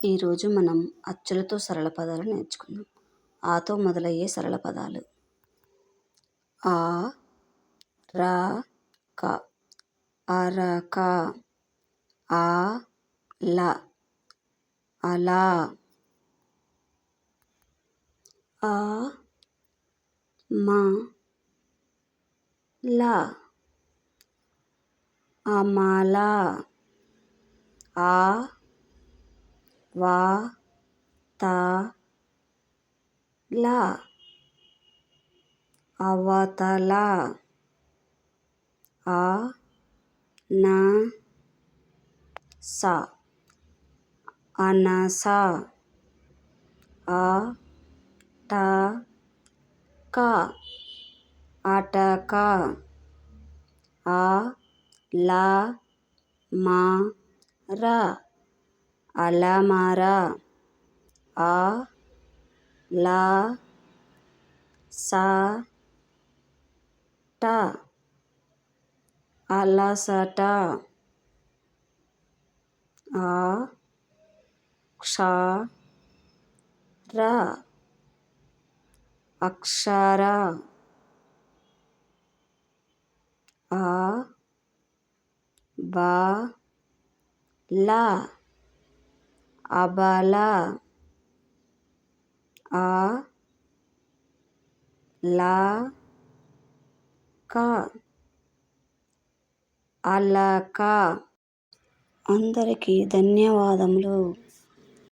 ఈరోజు మనం అచ్చులతో సరళ పదాలు నేర్చుకుందాం. ఆతో మొదలయ్యే సరళ పదాలు. ఆ రా క అరక ఆ ల అలా ఆ మా లా అమల ఆ వా తా లా. అవతల ఆ నా స. అనస ఆ ట క. అటక ఆ ల మా ర. అలమర. ఆ లా సా ట. అలసట. ఆ క్ష ర. అక్షర. ఆ బ ల. అబల ఆ లా క అలక. అందరికీ ధన్యవాదములు.